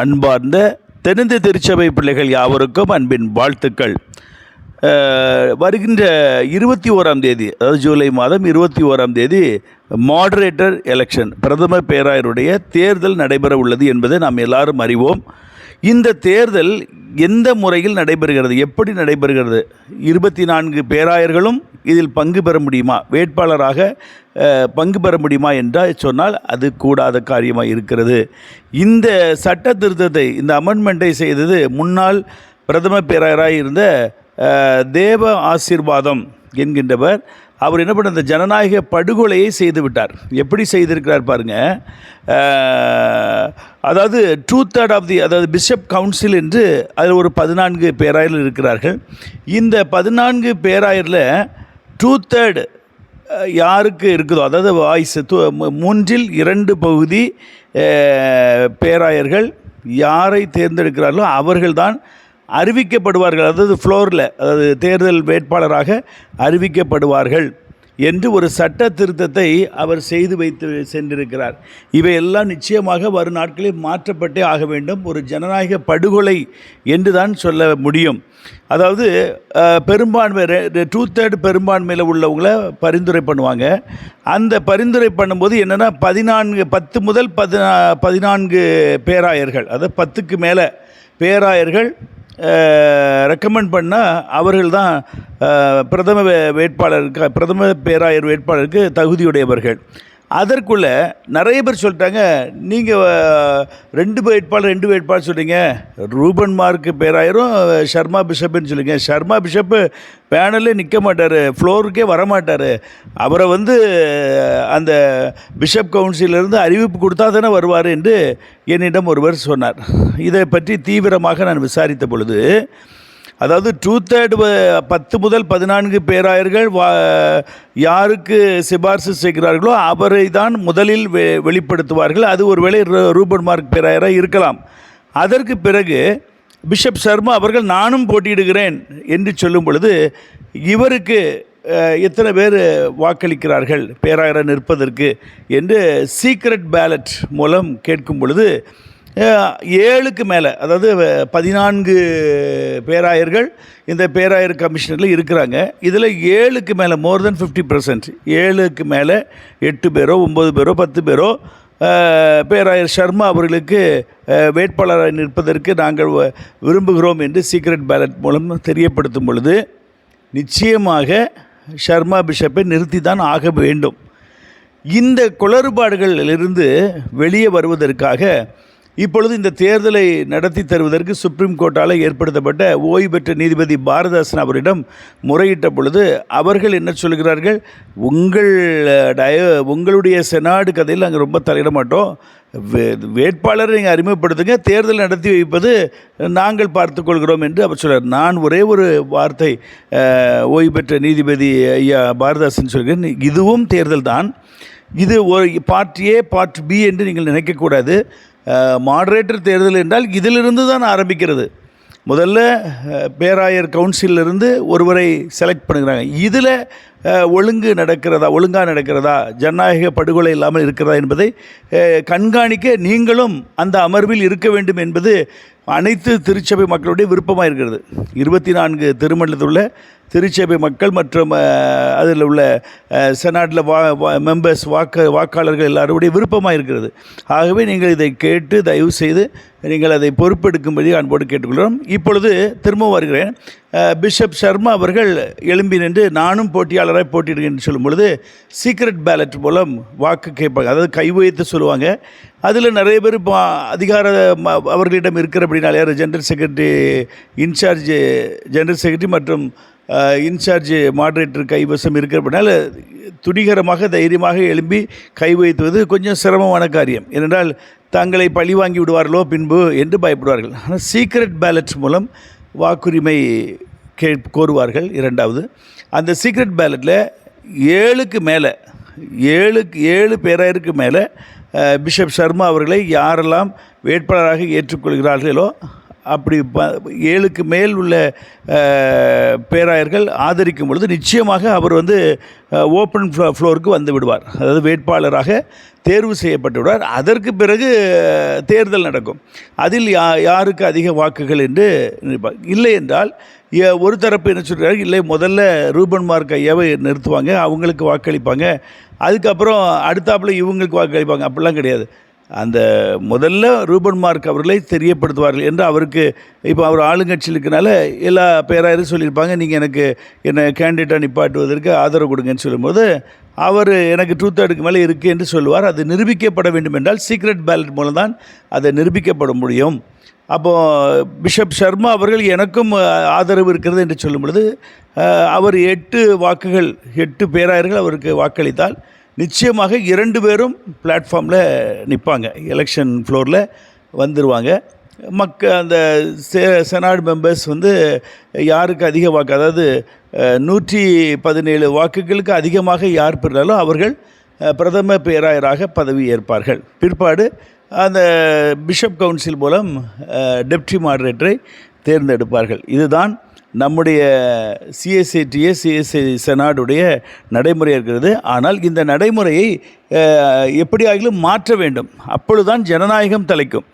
அன்பார்ந்த தென்னிந்திய திருச்சபை பிள்ளைகள் யாவருக்கும் அன்பின் வாழ்த்துக்கள். வருகின்ற இருபத்தி ஓராம் தேதி அதாவது ஜூலை மாதம் இருபத்தி ஓராம் தேதி மாடரேட்டர் எலெக்ஷன் பிரதம பேராயருடைய தேர்தல் நடைபெற உள்ளது என்பதை நாம் எல்லாரும் அறிவோம். இந்த தேர்தல் எந்த முறையில் நடைபெறுகிறது? எப்படி நடைபெறுகிறது? இருபத்தி நான்கு பேராயர்களும் இதில் பங்கு பெற முடியுமா? வேட்பாளராக பங்கு பெற முடியுமா என்றால் சொன்னால் அது கூடாத காரியமாக இருக்கிறது. இந்த சட்ட திருத்தத்தை இந்த அமெண்ட்மெண்ட்டை செய்தது முன்னாள் பிரதம பேராயராக இருந்த தேவ ஆசீர்வாதம் என்கின்றவர் அவர் என்ன பண்ண இந்த ஜனநாயக படுகொலையை செய்து விட்டார். எப்படி செய்திருக்கிறார் பாருங்க. அதாவது டூ தேர்ட் ஆஃப் தி அதாவது பிஷப் கவுன்சில் என்று அதில் ஒரு பதினான்கு பேராயர் இருக்கிறார்கள். இந்த பதினான்கு பேராயரில் டூ தேர்ட் யாருக்கு இருக்குதோ அதாவது வாய்ஸ் மூன்றில் இரண்டு பகுதி பேராயர்கள் யாரை தேர்ந்தெடுக்கிறார்களோ அவர்கள்தான் அறிவிக்கப்படுவார்கள். அதாவது ஃப்ளோரில் அதாவது தேர்தல் வேட்பாளராக அறிவிக்கப்படுவார்கள் என்று ஒரு சட்ட திருத்தத்தை அவர் செய்து வைத்து சென்றிருக்கிறார். இவையெல்லாம் நிச்சயமாக வரும் நாட்களில் மாற்றப்பட்டே ஆக வேண்டும். ஒரு ஜனநாயக படுகொலை என்று தான் சொல்ல முடியும். அதாவது பெரும்பான்மை டூ தேர்ட் பெரும்பான்மையில் உள்ளவங்கள பரிந்துரை பண்ணுவாங்க. அந்த பரிந்துரை பண்ணும்போது என்னென்னா பதினான்கு பத்து முதல் பதினா பதினான்கு பேராயர்கள் அதாவது பத்துக்கு மேலே பேராயர்கள் ரெக்கமெண்ட் பண்ணால் அவர்கள் தான் பிரதம வே- வேட்பாளருக்கு பிரதம பேராயர் வேட்பாளருக்கு தகுதியுடையவர்கள். அதற்குள்ளே நிறைய பேர் சொல்லிட்டாங்க நீங்கள் ரெண்டு வேட்பாளர் ரெண்டு வேட்பாளர் சொல்கிறீங்க ரூபன் மார்க்கு பேராயிரும் ஷர்மா பிஷப்னு சொல்லுங்க. ஷர்மா பிஷப்பு பேனலே நிற்க மாட்டார் ஃப்ளோருக்கே வரமாட்டார் அவரை வந்து அந்த பிஷப் கவுன்சிலிருந்து அறிவிப்பு கொடுத்தா தானே வருவார் என்று என்னிடம் ஒருவர் சொன்னார். இதை பற்றி தீவிரமாக நான் விசாரித்த பொழுது அதாவது டூ தேர்டு பத்து முதல் பதினான்கு பேராயர்கள் வா யாருக்கு சிபார்சு செய்கிறார்களோ அவரை தான் முதலில் வெ வெளிப்படுத்துவார்கள். அது ஒருவேளை ரூ- ரூபன் மார்க் பேராயராக இருக்கலாம். அதற்கு பிறகு பிஷப் சர்மா அவர்கள் நானும் போட்டியிடுகிறேன் என்று சொல்லும் பொழுது இவருக்கு எத்தனை பேர் வாக்களிக்கிறார்கள்? பேராயராக நிற்பதற்கு? என்று சீக்ரெட் பேலட் மூலம் கேட்கும் பொழுது ஏழுக்கு மேலே அதாவது பதினான்கு பேராயர்கள் இந்த பேராயர் கமிஷனில் இருக்கிறாங்க. இதில் ஏழுக்கு மேலே மோர் தென் ஃபிஃப்டி பர்சன்ட். ஏழுக்கு மேலே எட்டு பேரோ ஒம்பது பேரோ பத்து பேரோ பேராயர் சர்மா அவர்களுக்கு வேட்பாளராக நிற்பதற்கு நாங்கள் வ- விரும்புகிறோம் என்று சீக்ரெட் பேலட் மூலம் தெரியப்படுத்தும் பொழுது நிச்சயமாக ஷர்மா பிஷப்பை நிறுத்தி தான் ஆக வேண்டும். இந்த குளறுபாடுகளிலிருந்து வெளியே வருவதற்காக இப்பொழுது இந்த தேர்தலை நடத்தி தருவதற்கு சுப்ரீம் கோர்ட்டால் ஏற்படுத்தப்பட்ட ஓய்வு பெற்ற நீதிபதி பாரதாசன் அவரிடம் முறையிட்ட பொழுது அவர்கள் என்ன சொல்கிறார்கள்? உங்கள் டய உங்களுடைய செனாடு கதையில் நாங்கள் ரொம்ப தலையிட மாட்டோம். வே வேட்பாளரை நீங்கள் அறிமுகப்படுத்துங்க. தேர்தல் நடத்தி வைப்பது நாங்கள் பார்த்துக்கொள்கிறோம் என்று அவர் சொல்கிறார் நான் ஒரே ஒரு வார்த்தை ஓய்வு பெற்ற நீதிபதி ஐயா பாரதாசன் சொல்கிறேன். இதுவும் தேர்தல் தான். இது ஒரு பார்ட் ஏ பார்ட் பி என்று நீங்கள் நினைக்கக்கூடாது மாடரேட்டர் தேர்தல் என்றால் இதிலிருந்து தான் ஆரம்பிக்கிறது. முதல்ல பேராயர் கவுன்சிலிருந்து ஒருவரை செலக்ட் பண்ணுகிறாங்க. இதில் ஒழுங்கு நடக்கிறதா ஒழுங்காக நடக்கிறதா ஜனநாயக படுகொலை இல்லாமல் இருக்கிறதா என்பதை கண்காணிக்க நீங்களும் அந்த அமர்வில் இருக்க வேண்டும் என்பது அனைத்து திருச்சபை மக்களுடைய விருப்பமாக இருக்கிறது. இருபத்தி நான்கு திருமணத்தில் உள்ள திருச்சபை மக்கள் மற்றும் அதில் உள்ள செனாட்டில் வா மெம்பர்ஸ் வாக்கு வாக்காளர்கள் எல்லாருடைய விருப்பமாக இருக்கிறது. ஆகவே நீங்கள் இதை கேட்டு தயவு செய்து நீங்கள் அதை பொறுப்பெடுக்கும்படி அன்போடு கேட்டுக்கொள்கிறோம். இப்பொழுது திரும்ப வருகிறேன். பிஷப் சர்மா அவர்கள் எழும்பி நின்று நானும் போட்டியாளராக போட்டியிடுகிறேன் சொல்லும் பொழுது சீக்ரெட் பேலட் மூலம் வாக்கு கேட்பாங்க. அதாவது கைவைத்து சொல்லுவாங்க. அதில் நிறைய பேர் இப்போ அதிகார ம- அவர்களிடம் இருக்கிற அப்படின்னா யார் general secretary incharge general secretary மற்றும் இன்சார்ஜ் மாடரேட்டர் கைவசம் இருக்கிறபடினால துணிகரமாக தைரியமாக எழும்பி கை வைத்துவது கொஞ்சம் சிரமமான காரியம். ஏனென்றால் தங்களை பழி வாங்கி விடுவார்களோ பின்பு என்று பயப்படுவார்கள். ஆனால் சீக்ரெட் பேலட் மூலம் வாக்குரிமை கே கோருவார்கள் இரண்டாவது. அந்த சீக்ரெட் பேலட்டில் ஏழுக்கு மேலே ஏழுக்கு ஏழு பேராயிருக்கு மேலே பிஷப் சர்மா அவர்களை யாரெல்லாம் வேட்பாளராக ஏற்றுக்கொள்கிறார்களோ அப்படி ப ஏழுக்கு மேல் உள்ள பேராயர்கள் ஆதரிக்கும் பொழுது நிச்சயமாக அவர் வந்து ஓப்பன் ஃப்ளோருக்கு வந்து விடுவார். அதாவது வேட்பாளராக தேர்வு செய்யப்பட்டு விடுவார். அதற்கு பிறகு தேர்தல் நடக்கும். அதில் யா யாருக்கு அதிக வாக்குகள் என்று நினைப்பார் இல்லை என்றால் ஒரு தரப்பு என்ன சொல்கிறாரு இல்லை முதல்ல ரூபன் மார்க் ஐயாவை நிறுத்துவாங்க அவங்களுக்கு வாக்களிப்பாங்க. அதுக்கப்புறம் அடுத்தாப்புல இவங்களுக்கு வாக்களிப்பாங்க. அப்படிலாம் கிடையாது. அந்த முதல்ல ரூபன் மார்க் அவர்களை தெரியப்படுத்துவார்கள் என்று அவருக்கு இப்போ அவர் ஆளுங்கட்சியில் இருக்கனால எல்லா பேராயரும் சொல்லியிருப்பாங்க நீங்கள் எனக்கு என்னை கேண்டிடேட்டாக நிப்பாட்டுவதற்கு ஆதரவு கொடுங்கன்னு சொல்லும்போது அவர் எனக்கு டூ தேர்டுக்கு மேலே இருக்குது என்று சொல்லுவார். அது நிரூபிக்கப்பட வேண்டும் என்றால் சீக்ரெட் பேலட் மூலம் தான் அதை நிரூபிக்கப்பட முடியும். அப்போது பிஷப் சர்மா அவர்கள் எனக்கும் ஆதரவு இருக்கிறது என்று சொல்லும் பொழுது அவர் எட்டு வாக்குகள் எட்டு பேராயர்கள் அவருக்கு வாக்களித்தால் நிச்சயமாக இரண்டு பேரும் பிளாட்ஃபார்மில் நிற்பாங்க. எலெக்ஷன் ஃப்ளோரில் வந்துடுவாங்க மக்க அந்த சே செனாட் மெம்பர்ஸ் வந்து யாருக்கு அதிக வாக்கு அதாவது நூற்றி பதினேழு வாக்குகளுக்கு அதிகமாக யார் பெறாலோ அவர்கள் பிரதம பேராயராக பதவி ஏற்பார்கள். பிற்பாடு அந்த பிஷப் கவுன்சில் மூலம் டெப்டி மாடரேட்டரை தேர்ந்தெடுப்பார்கள். இதுதான் நம்முடைய சிஎஸ்ஏடிஏ சிஎஸ்ஏ செனாடுடைய நடைமுறை இருக்கிறது. ஆனால் இந்த நடைமுறையை எப்படியாகிலும் மாற்ற வேண்டும். அப்பொழுதுதான் ஜனநாயகம் தலைக்கும்.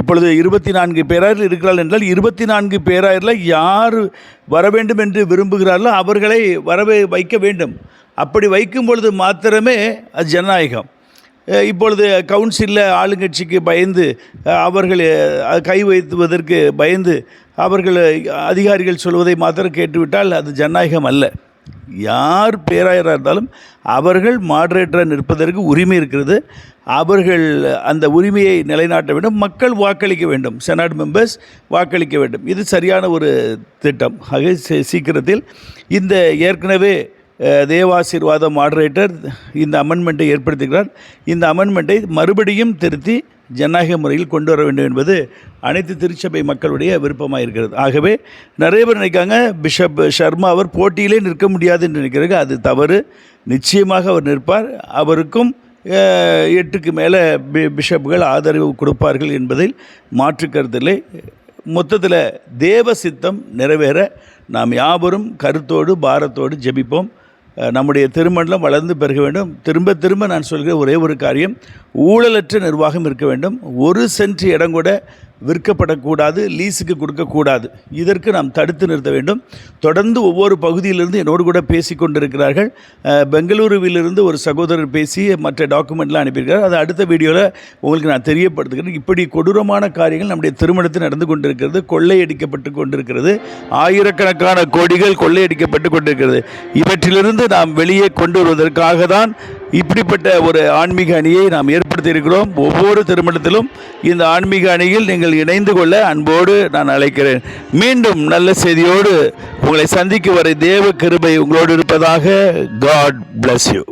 இப்பொழுது இருபத்தி நான்கு பேராயர்கள் இருக்கிறார்கள் என்றால் இருபத்தி நான்கு பேராயரில் யார் வர வேண்டும் என்று விரும்புகிறார்களோ அவர்களை வரவே வைக்க வேண்டும். அப்படி வைக்கும் பொழுது மாத்திரமே அது ஜனநாயகம். இப்பொழுது கவுன்சிலில் ஆளுங்கட்சிக்கு பயந்து அவர்கள் கை வைத்துவதற்கு பயந்து அவர்கள் அதிகாரிகள் சொல்வதை மாத்திரம் கேட்டுவிட்டால் அது ஜனநாயகம் அல்ல. யார் பேராயராக இருந்தாலும் அவர்கள் மாடரேட்டராக நிற்பதற்கு உரிமை இருக்கிறது. அவர்கள் அந்த உரிமையை நிலைநாட்ட வேண்டும். மக்கள் வாக்களிக்க வேண்டும். செனாட் மெம்பர்ஸ் வாக்களிக்க வேண்டும். இது சரியான ஒரு திட்டம். ஆக சீக்கிரத்தில் இந்த ஏற்கனவே தேவாசீர்வாத மாடரேட்டர் இந்த அமெண்ட்மெண்ட்டை ஏற்படுத்துகிறார். இந்த அமெண்ட்மெண்ட்டை மறுபடியும் திருத்தி ஜனநாயக முறையில் கொண்டு வர வேண்டும் என்பது அனைத்து திருச்சபை மக்களுடைய விருப்பமாக இருக்கிறது. ஆகவே நிறைய பேர் நினைக்காங்க பிஷப் சர்மா அவர் போட்டியிலே நிற்க முடியாது என்று நினைக்கிறாங்க அது தவறு. நிச்சயமாக அவர் நிற்பார். அவருக்கும் எட்டுக்கு மேலே பி பிஷப்புகள் ஆதரவு கொடுப்பார்கள் என்பதில் மாற்று கருத்தில்லை மொத்தத்தில் தேவ சித்தம் நிறைவேற நாம் யாவரும் கருத்தோடு பாரத்தோடு ஜெபிப்போம். நம்முடைய திருமணம் வளர்ந்து பெருக வேண்டும். திரும்ப திரும்ப நான் சொல்கிற ஒரே ஒரு காரியம் ஊழலற்ற நிர்வாகம் இருக்க வேண்டும். ஒரு சென்ட் இடம் கூட விற்கப்படக்கூடாது லீஸுக்கு கொடுக்கக்கூடாது. இதற்கு நாம் தடுத்து நிறுத்த வேண்டும். தொடர்ந்து ஒவ்வொரு பகுதியிலிருந்து என்னோடு கூட பேசி கொண்டிருக்கிறார்கள். பெங்களூருவிலிருந்து ஒரு சகோதரர் பேசி மற்ற டாக்குமெண்ட்லாம் அனுப்பியிருக்கிறார். அதை அடுத்த வீடியோவில் உங்களுக்கு நான் தெரியப்படுத்துகிறேன். இப்படி கொடூரமான காரியங்கள் நம்முடைய திருமணத்தில் நடந்து கொண்டிருக்கிறது. கொள்ளையடிக்கப்பட்டு கொண்டிருக்கிறது. ஆயிரக்கணக்கான கோடிகள் கொள்ளையடிக்கப்பட்டு கொண்டிருக்கிறது. இவற்றிலிருந்து நாம் வெளியே கொண்டு வருவதற்காக தான் இப்படிப்பட்ட ஒரு ஆன்மீக அணியை நாம் ஏற்படுத்தி இருக்கிறோம் ஒவ்வொரு திருமணத்திலும் இந்த ஆன்மீக அணியில் நீங்கள் இணைந்து கொள்ள அன்போடு நான் அழைக்கிறேன். மீண்டும் நல்ல செய்தியோடு உங்களை சந்திக்கும் வரை தேவ கிருபை உங்களோடு இருப்பதாக காட் பிளஸ் யூ